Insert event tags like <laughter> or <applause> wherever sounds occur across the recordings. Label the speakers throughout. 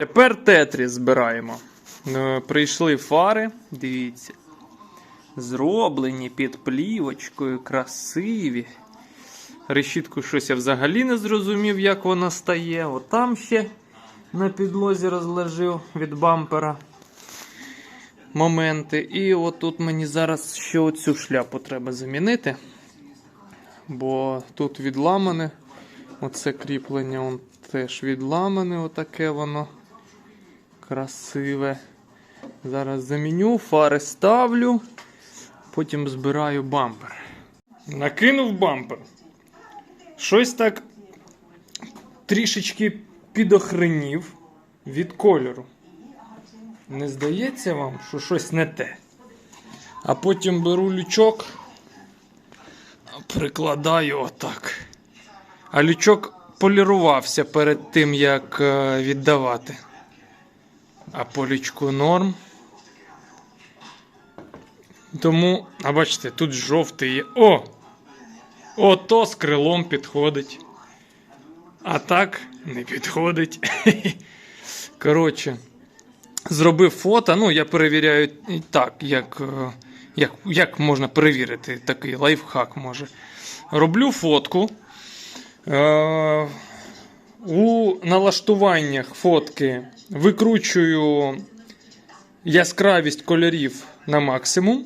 Speaker 1: Тепер тетріс збираємо. Е, Прийшли фари, дивіться. Зроблені під плівочкою, красиві. Решітку щось я взагалі не зрозумів, як вона стає. Отам ще на підлозі розложив від бампера моменти. І отут мені зараз ще оцю шляпу треба замінити. Бо тут відламане. Оце кріплення он теж відламане, отаке воно красиве. Зараз заміню, фари ставлю, потім збираю бампер. Накинув бампер. Щось так трішечки підохренів від кольору. Не здається вам, що щось не те. А потім беру лючок, прикладаю отак. А лючок полірувався перед тим, як е, віддавати. А по лючку норм. Тому, а бачите, тут жовтий є. О! Ото з крилом підходить. А так не підходить. <laughs> Коротше, зробив фото. Ну, я перевіряю так, як, е, як, як можна перевірити такий лайфхак може. Роблю фотку. Е, у налаштуваннях фотки викручую яскравість кольорів на максимум.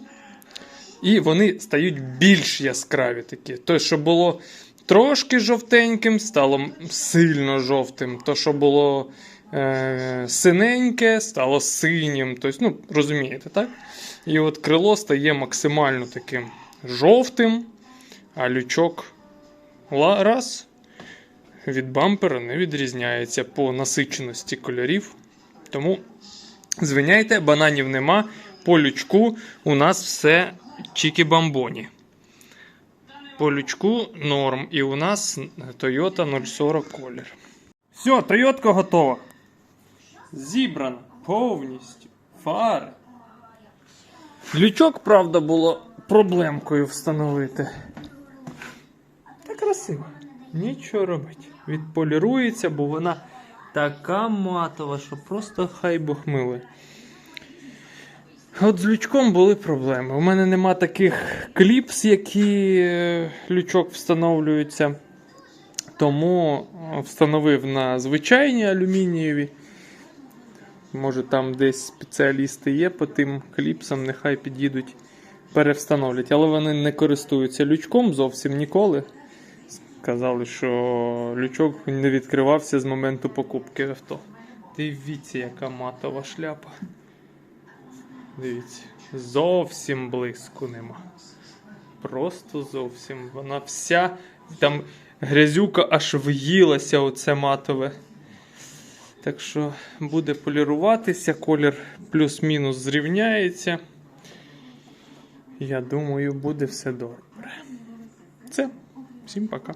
Speaker 1: І вони стають більш яскраві такі. Тобто, що було трошки жовтеньким, стало сильно жовтим. То, що було е, синеньке, стало синім. Тобто, ну, розумієте, так? І от крило стає максимально таким жовтим, а лючок раз від бампера не відрізняється по насиченості кольорів. Тому звиняйте, бананів нема. По лючку у нас все чікі-бамбоні. По лючку норм. І у нас Toyota 040 колір. Все, Тойотка готова. Зібрана повністю. Фари. Лючок, правда, було проблемкою встановити. Та красиво. Нічого робить. Відполірується, бо вона така матова, що просто хай Бог. От з лючком були проблеми. У мене нема таких кліпс, які е, лючок встановлюються. Тому е, встановив на звичайні алюмінієві. Може там десь спеціалісти є по тим кліпсам, нехай під'їдуть, перевстановлять. Але вони не користуються лючком зовсім ніколи. Сказали, що лючок не відкривався з моменту покупки авто. Дивіться, яка матова шляпа. Дивіться, зовсім блиску нема. Просто зовсім. Вона вся. Там грязюка аж в'їлася, оце матове. Так що буде поліруватися, колір плюс-мінус зрівняється. Я думаю, буде все добре. Це. Всім пока.